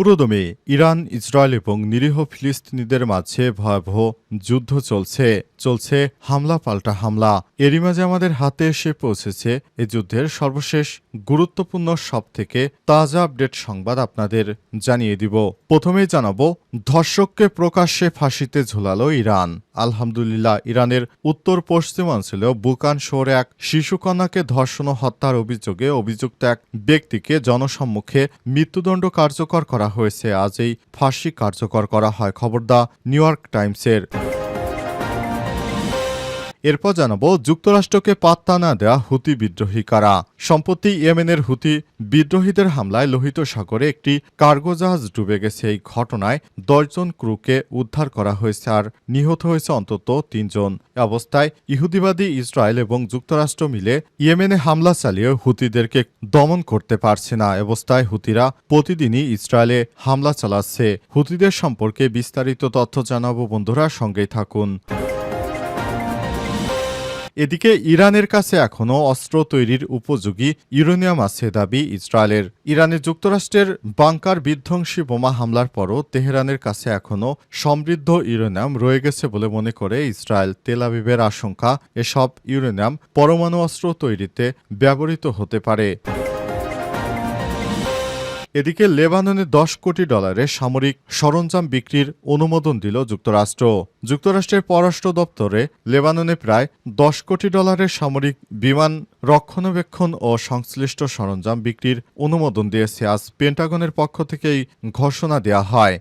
পুরোদমে Iran, Israel এবং নিরীহ ফিলিস্তিনিদের মাঝে ভয়াবহ যুদ্ধ চলছে চলছে হামলা পাল্টা হামলা। এরই মাঝে আমাদের হাতে এসে পৌঁছেছে এ যুদ্ধের সর্বশেষ গুরুত্বপূর্ণ সব থেকে তাজা আপডেট সংবাদ আপনাদের জানিয়ে দিব। প্রথমেই জানাব, ধর্ষককে প্রকাশ্যে ফাঁসিতে ঝোলালো ইরান। আলহামদুলিল্লাহ, ইরানের উত্তর পশ্চিমাঞ্চলে বুকান শহরে এক শিশুকন্যাকে ধর্ষণ হত্যার অভিযোগে অভিযুক্ত এক ব্যক্তিকে জনসম্মুখে মৃত্যুদণ্ড কার্যকর করা হয়েছে। আজই ফাঁসি কার্যকর করা হয়। খবর দা নিউ ইয়র্ক টাইমসের। এরপর জানাব, যুক্তরাষ্ট্রকে পাত্তা না দেয়া হুতি বিদ্রোহী কারা? সম্প্রতি ইয়েমেনের হুতি বিদ্রোহীদের হামলায় লোহিত সাগরে একটি কার্গো জাহাজ ডুবে গেছে। এই ঘটনায় দশজন ক্রুকে উদ্ধার করা হয়েছে আর নিহত হয়েছে অন্তত তিনজন। অবস্থায় ইহুদিবাদী ইসরায়েল এবং যুক্তরাষ্ট্র মিলে ইয়েমেনে হামলা চালিয়ে হুতিদেরকে দমন করতে পারছে না। অবস্থায় হুতিরা প্রতিদিনই ইসরায়েলে হামলা চালাচ্ছে। হুতিদের সম্পর্কে বিস্তারিত তথ্য জানাব বন্ধুরা, সঙ্গেই থাকুন। এদিকে ইরানের কাছে এখনও অস্ত্র তৈরির উপযোগী ইউরেনিয়াম আছে দাবি ইসরায়েলের। ইরানে যুক্তরাষ্ট্রের বাংকার বিধ্বংসী বোমা হামলার পরও তেহরানের কাছে এখনও সমৃদ্ধ ইউরেনিয়াম রয়ে গেছে বলে মনে করে ইসরায়েল। তেলাবিবের আশঙ্কা, এসব ইউরেনিয়াম পরমাণু অস্ত্র তৈরিতে ব্যবহৃত হতে পারে। এদিকে লেবাননে দশ কোটি ডলারের সামরিক সরঞ্জাম বিক্রির অনুমোদন দিল যুক্তরাষ্ট্র। যুক্তরাষ্ট্রের পররাষ্ট্র দপ্তরে লেবাননে প্রায় দশ কোটি ডলারের সামরিক বিমান রক্ষণাবেক্ষণ ও সংশ্লিষ্ট সরঞ্জাম বিক্রির অনুমোদন দিয়েছে। আজ পেন্টাগনের পক্ষ থেকেই ঘোষণা দেয়া হয়।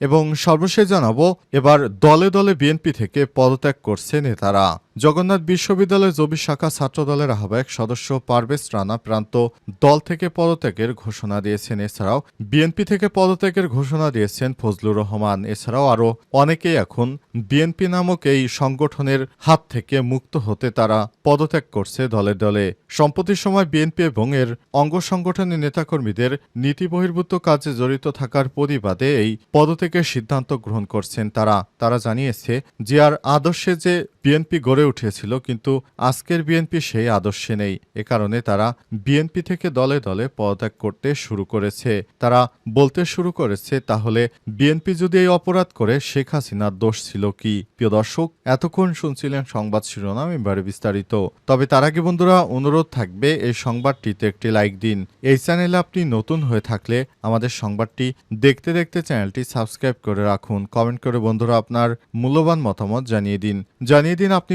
এবং সর্বশেষ জানাব, এবার দলে দলে বিএনপি থেকে পদত্যাগ করছে নেতারা। জগন্নাথ বিশ্ববিদ্যালয়ের জবি শাখা ছাত্রদলের আহ্বায়ক সদস্য পারভেজ রানা প্রান্ত দল থেকে পদত্যাগের ঘোষণা দিয়েছেন। এছাড়াও বিএনপি থেকে পদত্যাগের ঘোষণা দিয়েছেন ফজলুর রহমান। এছাড়াও আরও অনেকেই এখন বিএনপি নামক এই সংগঠনের হাত থেকে মুক্ত হতে তারা পদত্যাগ করছে দলে দলে। সম্প্রতি সময় বিএনপি এবং এর অঙ্গ সংগঠনের নেতাকর্মীদের নীতি বহির্ভূত কাজে জড়িত থাকার প্রতিবাদে এই পদত্যাগের সিদ্ধান্ত গ্রহণ করছেন তারা। তারা জানিয়েছে যে, আর আদর্শে যে বিএনপি গড়ে উঠেছিল, কিন্তু আজকের বিএনপি সেই আদর্শে নেই। এ কারণে তারা বিএনপি থেকে দলে দলে পদত্যাগ করতে শুরু করেছে। তারা বলতে শুরু করেছে, তাহলে বিএনপি যদি এই অপরাধ করে, শেখ হাসিনার দোষ ছিল কি? প্রিয় দর্শক, এতক্ষণ শুনছিলেন সংবাদ শিরোনাম এবারে বিস্তারিত। তবে তার আগে বন্ধুরা, অনুরোধ থাকবে এই সংবাদটিতে একটি লাইক দিন। এই চ্যানেলে আপনি নতুন হয়ে থাকলে আমাদের সংবাদটি দেখতে দেখতে চ্যানেলটি সাবস্ক্রাইব করে রাখুন। কমেন্ট করে বন্ধুরা আপনার মূল্যবান মতামত জানিয়ে দিন। জানিয়ে দিন আপনি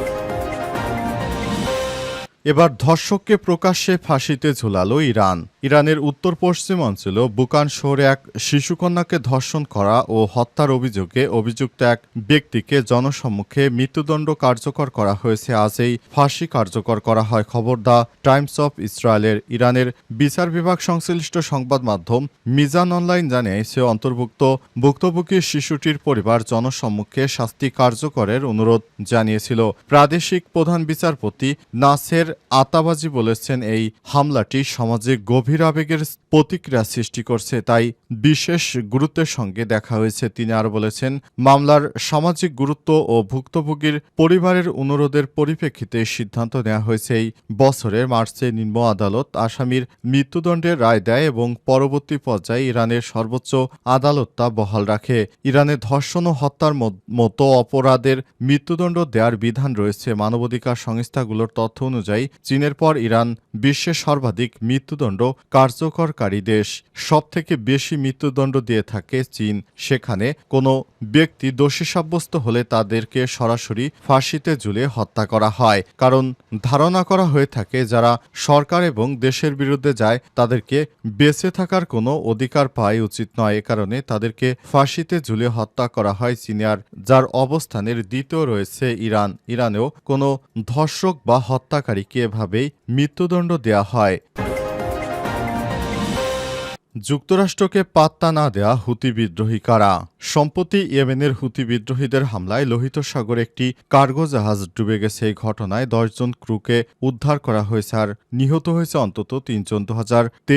এবার ধর্ষককে প্রকাশ্যে ফাঁসিতে ঝুলালো ইরান। ইরানের উত্তর পশ্চিম অঞ্চল বুকান শহরে এক শিশুকন্যাকে ধর্ষণ করা ও হত্যার অভিযোগে অভিযুক্ত এক ব্যক্তিকে জনসম্মুখে মৃত্যুদণ্ড কার্যকর করা হয়েছে। আজ এই ফাঁসি কার্যকর করা হয়, খবর দা টাইমস অফ ইসরায়েলের। ইরানের বিচার বিভাগ সংশ্লিষ্ট সংবাদ মাধ্যম মিজান অনলাইন জানিয়েছে অন্তর্ভুক্ত ভুক্তভোগী শিশুটির পরিবার জনসম্মুখে শাস্তি কার্যকরের অনুরোধ জানিয়েছিল। প্রাদেশিক প্রধান বিচারপতি নাসের আতাবাজি বলেছেন এই হামলাটি সমাজে গভীর আবেগের প্রতিক্রিয়া সৃষ্টি করছে, তাই বিশেষ গুরুত্বের সঙ্গে দেখা হয়েছে। তিনি আর বলেছেন, মামলার সামাজিক গুরুত্ব ও ভুক্তভোগীর পরিবারের অনুরোধের পরিপ্রেক্ষিতে সিদ্ধান্ত নেওয়া হয়েছে। এই বছরের মার্চে নিম্ন আদালত আসামির মৃত্যুদণ্ডের রায় দেয় এবং পরবর্তী পর্যায়ে ইরানের সর্বোচ্চ আদালত তা বহাল রাখে। ইরানে ধর্ষণ ও হত্যার মতো অপরাধের মৃত্যুদণ্ড দেওয়ার বিধান রয়েছে। মানবাধিকার সংস্থাগুলোর তথ্য অনুযায়ী চীনের পর ইরান বিশ্বের সর্বাধিক মৃত্যুদণ্ড কার্যকরকারী দেশ। সব থেকে বেশি মৃত্যুদণ্ড দিয়ে থাকে চীন। সেখানে কোনো ব্যক্তি দোষী সাব্যস্ত হলে তাদেরকে সরাসরি ফাঁসিতে ঝুলিয়ে হত্যা করা হয়। কারণ ধারণা করা হয়ে থাকে, যারা সরকার এবং দেশের বিরুদ্ধে যায়, তাদেরকে বেঁচে থাকার কোনো অধিকার পায় উচিত নয়। এ কারণে তাদেরকে ফাঁসিতে ঝুলে হত্যা করা হয় চীনের যার অবস্থানের দ্বিতীয় রয়েছে ইরান। ইরানেও কোনো ধর্ষক বা এভাবেই মৃত্যুদণ্ড দেয়া হয়। যুক্তরাষ্ট্রকে পাত্তা না দেয়া হুতি বিদ্রোহী কারা? সম্প্রতি ইয়েমেনের হুতি বিদ্রোহীদের হামলায় লোহিত সাগরে একটি কার্গো জাহাজ ডুবে গেছে। এই ঘটনায় দশজন ক্রুকে উদ্ধার করা হয়েছে আর নিহত হয়েছে অন্তত তিনজন। দু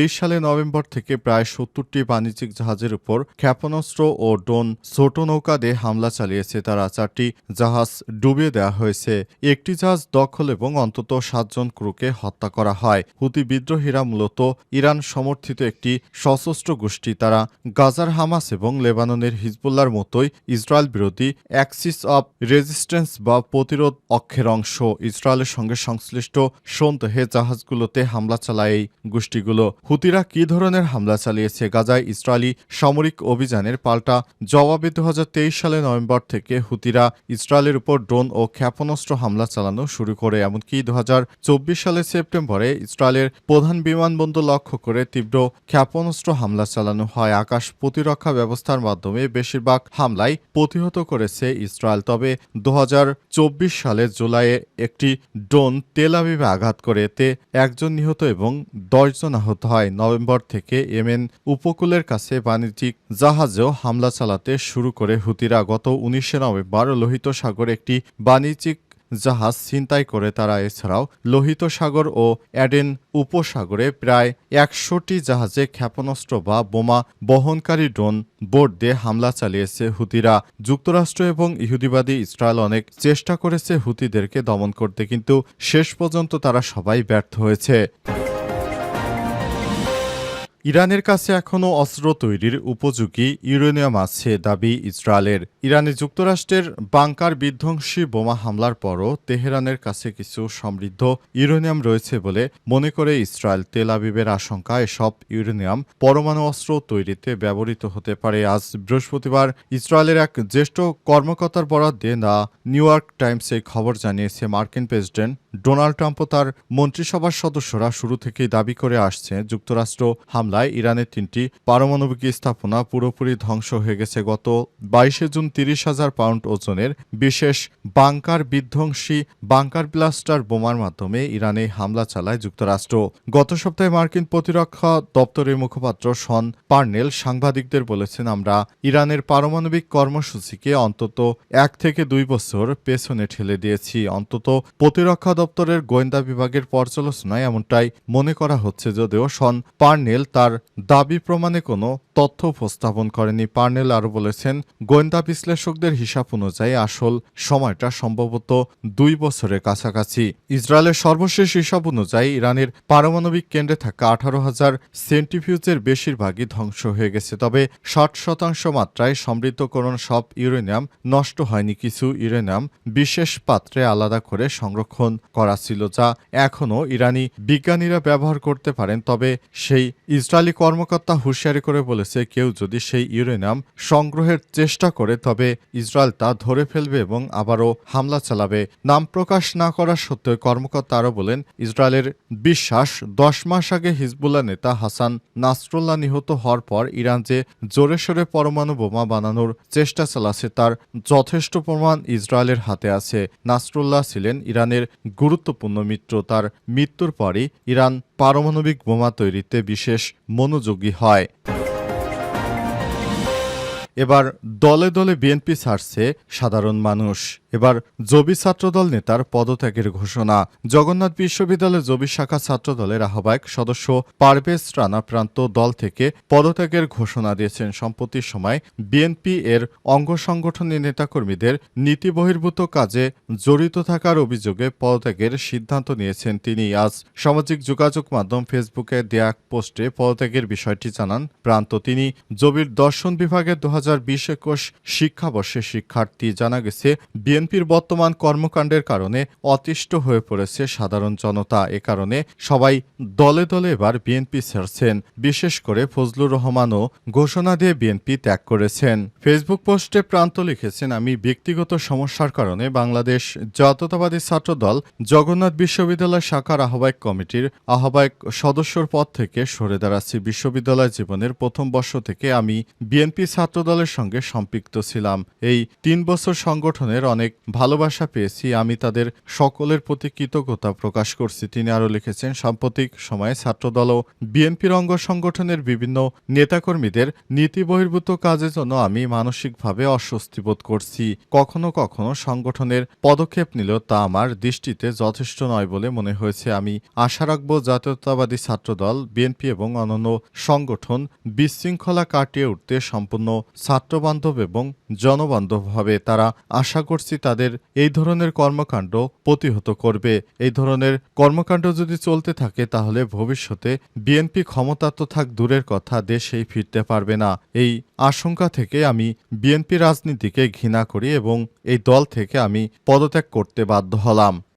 সালে নভেম্বর থেকে প্রায় সত্তরটি বাণিজ্যিক জাহাজের উপর ক্ষেপণাস্ত্র ও ড্রোন ছোট নৌকা দিয়ে হামলা চালিয়েছে। তারা চারটি জাহাজ ডুবিয়ে দেওয়া হয়েছে। একটি জাহাজ দখল এবং অন্তত সাতজন ক্রুকে হত্যা করা হয়। হুতি বিদ্রোহীরা মূলত ইরান সমর্থিত একটি সশস্ত্র গোষ্ঠী তারা গাজার হামাস এবং লেবাননের হিজবুল্লার মতোই ইসরায়েল বিরোধী অ্যাক্সিস অব রেজিস্ট্যান্স বা প্রতিরোধ অক্ষের অংশ ইসরায়েলের সঙ্গে সংশ্লিষ্ট সন্দেহে জাহাজগুলোতে হামলা চালায় এই গোষ্ঠীগুলো। হুতিরা কি ধরনের হামলা চালিয়েছে গাজায় ইসরায়েলি সামরিক অভিযানের পাল্টা জবাবে দু হাজার তেইশ সালে নভেম্বর থেকে হুতিরা ইসরায়েলের উপর ড্রোন ও ক্ষেপণাস্ত্র হামলা চালানো শুরু করে, এমনকি চব্বিশ সালের সেপ্টেম্বরে ইসরায়েলের প্রধান বিমানবন্দর লক্ষ্য করে তীব্র ক্ষেপণাস্ত্র হামলা চালানো হয়। আকাশ প্রতিরক্ষা ব্যবস্থার মাধ্যমে বেশিরভাগ হামলায় প্রতিহত করেছে ইসরায়েল। তবে দুহাজার চব্বিশ সালের জুলাইয়ে একটি ড্রোন তেল আবিবে আঘাত করে এতে একজন নিহত এবং দশজন আহত হয়। নভেম্বর থেকে ইয়েমেন উপকূলের কাছে বাণিজ্যিক জাহাজেও হামলা চালাতে শুরু করে হুতিরা। গত উনিশে নভেম্বর লোহিত সাগরে একটি বাণিজ্যিক জাহাজ ছিনতাই করে তারা এছাড়াও লোহিত সাগর ও অ্যাডেন উপসাগরে প্রায় একশোটি জাহাজে ক্ষেপণাস্ত্র বা বোমা বহনকারী ড্রোন বোর্ড দিয়ে হামলা চালিয়েছে হুতিরা। যুক্তরাষ্ট্র এবং ইহুদিবাদী ইসরায়েল অনেক চেষ্টা করেছে হুতিদেরকে দমন করতে, কিন্তু শেষ পর্যন্ত তারা সবাই ব্যর্থ হয়েছে। ইরানের কাছে এখনও অস্ত্র তৈরির উপযোগী ইউরেনিয়াম আছে দাবি ইসরায়েলের। ইরানে যুক্তরাষ্ট্রের বাংকার বিধ্বংসী বোমা হামলার পরও তেহরানের কাছে কিছু সমৃদ্ধ ইউরেনিয়াম রয়েছে বলে মনে করে ইসরায়েল। তেল আবিবের আশঙ্কা এসব ইউরেনিয়াম পরমাণু অস্ত্র তৈরিতে ব্যবহৃত হতে পারে। আজ বৃহস্পতিবার ইসরায়েলের এক জ্যেষ্ঠ কর্মকর্তার বরাদ দিয়ে দ্য নিউ ইয়র্ক টাইমস এই খবর জানিয়েছে মার্কিন প্রেসিডেন্ট ডোনাল্ড ট্রাম্প তার মন্ত্রিসভার সদস্যরা শুরু থেকেই দাবি করে আসছে যুক্তরাষ্ট্র হামলায় ইরানের তিনটি পারমাণবিক স্থাপনা পুরোপুরি ধ্বংস হয়ে গেছে। গত বাইশে জুন তিরিশ হাজার পাউন্ড ওজনের বিশেষ বাংকার বিধ্বংসী বাংকার ব্লাস্টার বোমার মাধ্যমে ইরানে হামলা চালায় যুক্তরাষ্ট্র। গত সপ্তাহে মার্কিন প্রতিরক্ষা দপ্তরের মুখপাত্র শন পার্নেল সাংবাদিকদের বলেছেন, আমরা ইরানের পারমাণবিক কর্মসূচিকে অন্তত এক থেকে দুই বছর পেছনে ঠেলে দিয়েছি। অন্তত প্রতিরক্ষা দপ্তরের গোয়েন্দা বিভাগের পর্যালোচনায় এমনটাই মনে করা হচ্ছে। যদিও শন পার্নেল তার দাবি প্রমাণে কোনো তথ্য উপস্থাপন করেনি পার্নেল আরও বলেছেন, গোয়েন্দা বিশ্লেষকদের হিসাব অনুযায়ী আসল সময়টা সম্ভবত দুই বছরের কাছাকাছি। ইসরায়েলের সর্বশেষ হিসাব অনুযায়ী ইরানের পারমাণবিক কেন্দ্রে থাকা আঠারো হাজার সেন্টিফিউজের বেশিরভাগই ধ্বংস হয়ে গেছে, তবে ষাট শতাংশ মাত্রায় সমৃদ্ধকরণ সব ইউরেনিয়াম নষ্ট হয়নি, কিছু ইউরেনিয়াম বিশেষ পাত্রে আলাদা করে সংরক্ষণ করা ছিল, যা এখনও ইরানি বিজ্ঞানীরা ব্যবহার করতে পারেন, তবে সেই ইসরায়েলি কর্মকর্তা হুঁশিয়ারি করে বলেছে কেউ যদি সেই ইউরেনিয়াম সংগ্রহের চেষ্টা করে, তবে ইসরায়েল তা ধরে ফেলবে এবং আবারও হামলা চালাবে। নাম প্রকাশ না করা সত্ত্বেও কর্মকর্তা আরও বলেন, ইসরায়েলের বিশ্বাস দশ মাস আগে হিজবুল্লাহ নেতা হাসান নাসরুল্লাহ নিহত হওয়ার পর ইরান যে জোরে সোরে পরমাণু বোমা বানানোর চেষ্টা চালাচ্ছে, তার যথেষ্ট প্রমাণ ইসরায়েলের হাতে আছে। নাসরুল্লাহ ছিলেন ইরানের গুরুত্বপূর্ণ মিত্র। তার মৃত্যুর পরই ইরান পারমাণবিক বোমা তৈরিতে বিশেষ মনোযোগী হয়। এবার দলে দলে বিএনপি ছাড়ছে সাধারণ মানুষ। এবার জবি ছাত্রদল নেতার পদত্যাগের ঘোষণা। জগন্নাথ বিশ্ববিদ্যালয়ের জবি শাখা ছাত্রদলের আহ্বায়ক সদস্য পারভেজ রানা প্রান্ত দল থেকে পদত্যাগের ঘোষণা দিয়েছেন। সম্প্রতির সময় বিএনপি এর অঙ্গ সংগঠনের নেতাকর্মীদের নীতি বহির্ভূত কাজে জড়িত থাকার অভিযোগে পদত্যাগের সিদ্ধান্ত নিয়েছেন তিনি। আজ সামাজিক যোগাযোগ মাধ্যম ফেসবুকে দেয়া পোস্টে পদত্যাগের বিষয়টি জানান প্রান্ত। তিনি জবির দর্শন বিভাগের দু হাজার হাজার বিশ একুশ শিক্ষাবর্ষে শিক্ষার্থী জানা গেছে, বিএনপির বর্তমান কর্মকাণ্ডের কারণে অতিষ্ঠ হয়ে পড়েছে সাধারণ জনতা। এ কারণে সবাই দলে দলে এবার বিএনপি ছাড়ছেন। বিশেষ করে ফজলুর রহমানও ঘোষণা দিয়ে বিএনপি ত্যাগ করেছেন। ফেসবুক পোস্টে প্রান্ত লিখেছেন, আমি ব্যক্তিগত সমস্যার কারণে বাংলাদেশ জাতীয়তাবাদী ছাত্র দল জগন্নাথ বিশ্ববিদ্যালয় শাখার আহ্বায়ক কমিটির আহ্বায়ক সদস্যর পদ থেকে সরে দাঁড়াচ্ছি। বিশ্ববিদ্যালয় জীবনের প্রথম বর্ষ থেকে আমি বিএনপি ছাত্রদল ছাত্রদলের সঙ্গে সম্পৃক্ত ছিলাম। এই তিন বছর সংগঠনের অনেক ভালোবাসা পেয়েছি। আমি তাদের সকলের প্রতি কৃতজ্ঞতা প্রকাশ করছি। তিনি আরও লিখেছেন, সাম্প্রতিক সময়ে ছাত্রদল ও বিএনপির অঙ্গ সংগঠনের বিভিন্ন নেতাকর্মীদের নীতি বহির্ভূত কাজের জন্য আমি মানসিকভাবে অস্বস্তি বোধ করছি। কখনো কখনো সংগঠনের পদক্ষেপ নিলেও তা আমার দৃষ্টিতে যথেষ্ট নয় বলে মনে হয়েছে। আমি আশা রাখব জাতীয়তাবাদী ছাত্রদল, বিএনপি এবং অন্যান্য সংগঠন বিশৃঙ্খলা কাটিয়ে উঠতে সম্পূর্ণ ছাত্রবান্ধব এবং জনবান্ধব হবে। তারা আশা করছি তাদের এই ধরনের কর্মকাণ্ড প্রতিহত করবে। এই ধরনের কর্মকাণ্ড যদি চলতে থাকে, তাহলে ভবিষ্যতে বিএনপি ক্ষমতা তো থাক, দূরের কথা, দেশেই ফিরতে পারবে না। এই আশঙ্কা থেকে আমি বিএনপি রাজনীতিকে ঘৃণা করি এবং এই দল থেকে আমি পদত্যাগ করতে বাধ্য হলাম।